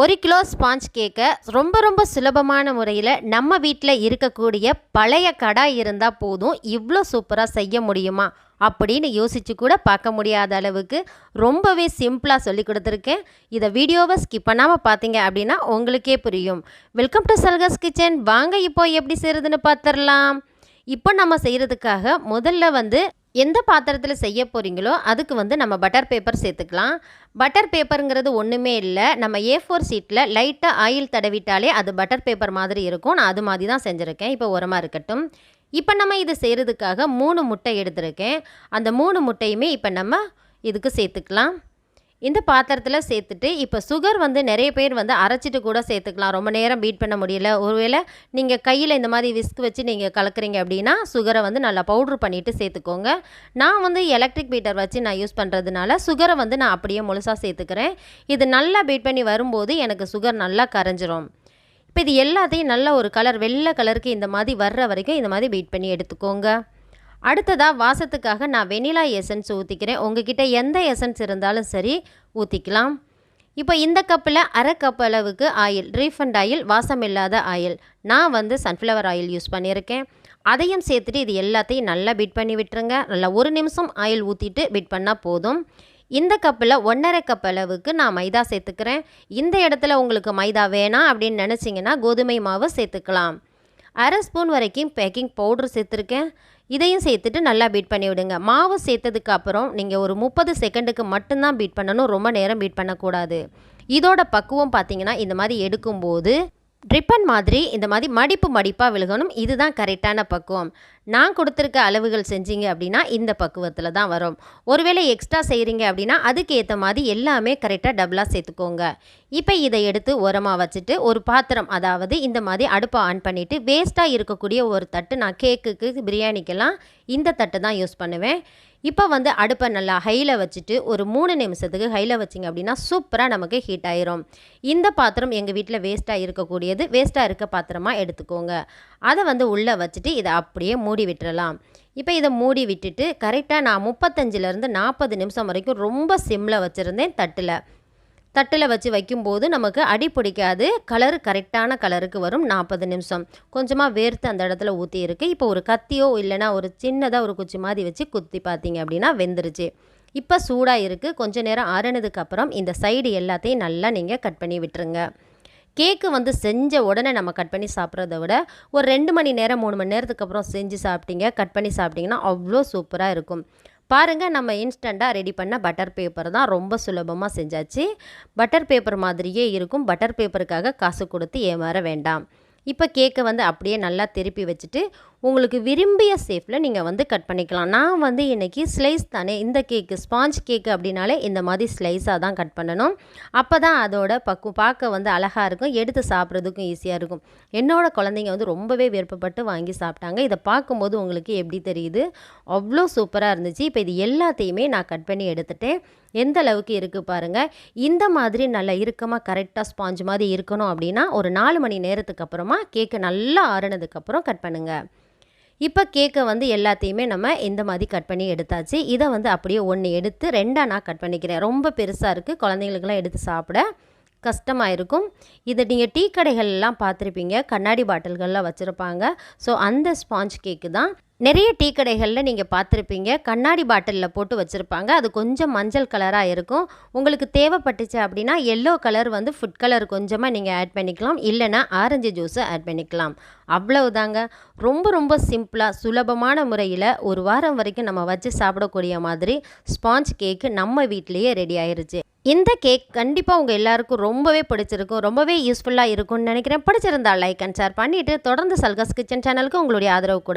ஒரு kilo sponge கேக்கை ரொம்ப ரொம்ப சுலபமான முறையில் நம்ம வீட்டில் இருக்கக்கூடிய பழைய கடாய் இருந்தால் போதும் இவ்வளோ சூப்பராக செய்ய முடியுமா அப்படின்னு யோசிச்சு கூட பார்க்க முடியாத அளவுக்கு ரொம்பவே சிம்பிளாக சொல்லி கொடுத்துருக்கேன். இதை வீடியோவை ஸ்கிப் பண்ணாமல் பார்த்தீங்க அப்படின்னா உங்களுக்கே புரியும். வெல்கம் டு சல்கஸ் கிச்சன் வாங்க இப்போ எப்படி செய்கிறதுன்னு பார்த்துடலாம் இப்போ நம்ம செய்கிறதுக்காக முதல்ல வந்து எந்த பாத்திரத்தில் செய்ய போகிறீங்களோ அதுக்கு வந்து நம்ம பட்டர் பேப்பர் சேர்த்துக்கலாம். பட்டர் பேப்பருங்கிறது ஒன்றுமே இல்லை. நம்ம ஏ ஃபோர் சீட்டில் லைட்டாக ஆயில் தடவிட்டாலே அது பட்டர் பேப்பர் மாதிரி இருக்கும். நான் அது மாதிரி தான் செஞ்சுருக்கேன். இப்போ உரமாக இருக்கட்டும். இப்போ நம்ம இது செய்கிறதுக்காக மூணு முட்டை எடுத்திருக்கேன். அந்த மூணு முட்டையுமே இப்போ நம்ம இதுக்கு சேர்த்துக்கலாம். இந்த பாத்திரத்தில் சேர்த்துட்டு இப்போ சுகர் வந்து நிறைய பேர் வந்து அரைச்சிட்டு கூட சேர்த்துக்கலாம். ரொம்ப நேரம் பீட் பண்ண முடியல. ஒருவேளை நீங்கள் கையில் இந்த மாதிரி விஸ்க் வச்சு நீங்கள் கலக்குறீங்க அப்படின்னா சுகரை வந்து நல்லா பவுட்ரு பண்ணிவிட்டு சேர்த்துக்கோங்க. நான் வந்து எலக்ட்ரிக் பீட்டர் வச்சு நான் யூஸ் பண்ணுறதுனால சுகரை வந்து நான் அப்படியே முழுசாக சேர்த்துக்கிறேன். இது நல்லா பீட் பண்ணி வரும்போது எனக்கு சுகர் நல்லா கரைஞ்சிரும். இப்போ இது எல்லாத்தையும் நல்ல ஒரு கலர் வெள்ளை கலருக்கு இந்த மாதிரி வர்ற வரைக்கும் இந்த மாதிரி பீட் பண்ணி எடுத்துக்கோங்க. அடுத்ததாக வாசத்துக்காக நான் வெனிலா எசன்ஸ் ஊற்றிக்கிறேன் உங்ககிட்ட எந்த எசன்ஸ் இருந்தாலும் சரி ஊற்றிக்கலாம் இப்போ இந்த கப்பில் அரை கப் அளவுக்கு ஆயில் ரீஃபண்ட் ஆயில் வாசம் இல்லாத ஆயில். நான் வந்து சன்ஃப்ளவர் ஆயில் யூஸ் பண்ணியிருக்கேன். அதையும் சேர்த்துட்டு இது எல்லாத்தையும் நல்லா பிட் பண்ணி விட்டுருங்க. நல்லா ஒரு நிமிஷம் ஆயில் ஊற்றிட்டு பிட் பண்ணால் போதும். இந்த கப்பில் ஒன்றரை கப் அளவுக்கு நான் மைதா சேர்த்துக்கிறேன். இந்த இடத்துல உங்களுக்கு மைதா வேணாம் அப்படின்னு நினச்சிங்கன்னா கோதுமை மாவு சேர்த்துக்கலாம். அரை ஸ்பூன் வரைக்கும் பேக்கிங் பவுட்ரு சேர்த்துருக்கேன். இதையும் சேர்த்துட்டு நல்லா பீட் பண்ணி விடுங்க. மாவு சேர்த்ததுக்கு அப்புறம் நீங்கள் ஒரு முப்பது செகண்டுக்கு மட்டும்தான் பீட் பண்ணணும். ரொம்ப நேரம் பீட் பண்ணக்கூடாது. இதோட பக்குவம் பார்த்தீங்கன்னா இந்த மாதிரி எடுக்கும்போது ட்ரிப்பன் மாதிரி இந்த மாதிரி மடிப்பு மடிப்பாக விழுகணும் இதுதான் கரெக்டான பக்குவம் நான் கொடுத்துருக்க அளவுகள் செஞ்சீங்க அப்படின்னா இந்த பக்குவத்தில் தான் வரும் ஒருவேளை எக்ஸ்ட்ரா செய்கிறீங்க அப்படின்னா அதுக்கு ஏற்ற மாதிரி எல்லாமே கரெக்டாக டபுளாக சேர்த்துக்கோங்க இப்போ இதை எடுத்து உரமாக வச்சுட்டு ஒரு பாத்திரம் அதாவது இந்த மாதிரி அடுப்பை ஆன் பண்ணிவிட்டு வேஸ்ட்டாக இருக்கக்கூடிய ஒரு தட்டு நான் கேக்குக்கு பிரியாணிக்கெல்லாம் இந்த தட்டு தான் யூஸ் பண்ணுவேன். இப்போ வந்து அடுப்பை நல்லா ஹையில் வச்சுட்டு ஒரு மூணு நிமிஷத்துக்கு ஹையில் வச்சிங்க அப்படின்னா சூப்பராக நமக்கு ஹீட் ஆயிரும். இந்த பாத்திரம் எங்கள் வீட்டில் வேஸ்ட்டாக இருக்கக்கூடியது. வேஸ்ட்டாக இருக்க பாத்திரமாக எடுத்துக்கோங்க. அதை வந்து உள்ளே வச்சுட்டு இதை அப்படியே மூடி விட்டுறலாம். இப்போ இதை மூடி விட்டுட்டு கரெக்டாக நான் முப்பத்தஞ்சிலேருந்து நாற்பது நிமிஷம் வரைக்கும் ரொம்ப சிம்மில் வச்சுருந்தேன் தட்டில். தட்டில் வச்சு வைக்கும்போது நமக்கு அடி பிடிக்காது. கலர் கரெக்டான கலருக்கு வரும். நாற்பது நிமிஷம். கொஞ்சமாக வேர்த்து அந்த இடத்துல ஊற்றி இருக்குது இப்போ ஒரு கத்தியோ இல்லைனா ஒரு சின்னதாக ஒரு குச்சி மாதிரி வச்சு குத்தி பார்த்தீங்க அப்படின்னா வெந்துருச்சு. இப்போ சூடாக இருக்குது கொஞ்ச நேரம் ஆறுனதுக்கப்புறம் இந்த சைடு எல்லாத்தையும் நல்லா நீங்கள் கட் பண்ணி விட்டுருங்க. கேக்கு வந்து செஞ்ச உடனே நம்ம கட் பண்ணி சாப்பிட்றத விட ஒரு ரெண்டு மணி நேரம் மூணு மணி நேரத்துக்கு அப்புறம் செஞ்சு சாப்பிட்டீங்க கட் பண்ணி சாப்பிட்டிங்கன்னா அவ்வளோ சூப்பராக இருக்கும். பாருங்கள் நம்ம இன்ஸ்டண்ட்டாக ரெடி பண்ண பட்டர் பேப்பர் தான் ரொம்ப சுலபமாக செஞ்சாச்சு. பட்டர் பேப்பர் மாதிரியே இருக்கும். பட்டர் பேப்பருக்காக காசு கொடுத்து ஏமாற வேண்டாம். இப்போ கேக்கை வந்து அப்படியே நல்லா திருப்பி வச்சுட்டு உங்களுக்கு விரும்பிய ஷேப்பில் நீங்கள் வந்து கட் பண்ணிக்கலாம். நான் வந்து இன்றைக்கி ஸ்லைஸ் தானே இந்த கேக்கு ஸ்பாஞ்ச் கேக்கு அப்படின்னாலே இந்த மாதிரி ஸ்லைஸாக தான் கட் பண்ணணும். அப்போ தான் அதோட பக்கு பார்க்க வந்து அழகாக இருக்கும் எடுத்து சாப்பிட்றதுக்கும் ஈஸியாக இருக்கும். என்னோட குழந்தைங்க வந்து ரொம்பவே விருப்பப்பட்டு வாங்கி சாப்பிட்டாங்க. இதை பார்க்கும்போது உங்களுக்கு எப்படி தெரியுது? அவ்வளோ சூப்பராக இருந்துச்சு. இப்போ இது எல்லாத்தையுமே நான் கட் பண்ணி எடுத்துட்டேன். எந்த அளவுக்கு இருக்குது பாருங்கள் இந்த மாதிரி நல்லா இறுக்கமாக கரெக்டாக ஸ்பாஞ்ச் மாதிரி இருக்கணும் அப்படின்னா ஒரு நாலு மணி நேரத்துக்கு அப்புறமா கேக்கு நல்லா ஆறுனதுக்கப்புறம் கட் பண்ணுங்கள் இப்போ கேக்கை வந்து எல்லாத்தையுமே நம்ம இந்த மாதிரி கட் பண்ணி எடுத்தாச்சு. இதை வந்து அப்படியே ஒன்று எடுத்து ரெண்டாக நான் கட் பண்ணிக்கிறேன். ரொம்ப பெருசாக இருக்குது குழந்தைங்களுக்கெல்லாம் எடுத்து சாப்பிட கஷ்டமாக இருக்கும். இதை நீங்கள் டீ கடைகள்லாம் பார்த்துருப்பீங்க. கண்ணாடி பாட்டில்கள்லாம் வச்சுருப்பாங்க. ஸோ அந்த ஸ்பாஞ்ச் கேக்கு தான் நிறைய டீ கடைகளில் நீங்கள் பார்த்துருப்பீங்க. கண்ணாடி பாட்டிலில் போட்டு வச்சுருப்பாங்க. அது கொஞ்சம் மஞ்சள் கலராக இருக்கும். உங்களுக்கு தேவைப்பட்டுச்சு அப்படின்னா எல்லோ கலர் வந்து ஃபுட் கலர் கொஞ்சமாக நீங்கள் ஆட் பண்ணிக்கலாம். இல்லைனா ஆரஞ்சு ஜூஸை ஆட் பண்ணிக்கலாம். அவ்வளவுதாங்க. ரொம்ப ரொம்ப சிம்பிளாக சுலபமான முறையில் ஒரு வாரம் வரைக்கும் நம்ம வச்சு சாப்பிடக்கூடிய மாதிரி ஸ்பாஞ்ச் கேக்கு நம்ம வீட்லேயே ரெடி ஆயிருச்சு. இந்த கேக் கண்டிப்பாக உங்கள் எல்லாருக்கும் ரொம்பவே பிடிச்சிருக்கும். ரொம்பவே யூஸ்ஃபுல்லாக இருக்கும்னு நினைக்கிறேன். பிடிச்சிருந்தா லைக் அண்ட் ஷேர் பண்ணிவிட்டு தொடர்ந்து சல்கஸ் கிச்சன் சேனலுக்கு உங்களுடைய ஆதரவு கொடுங்க.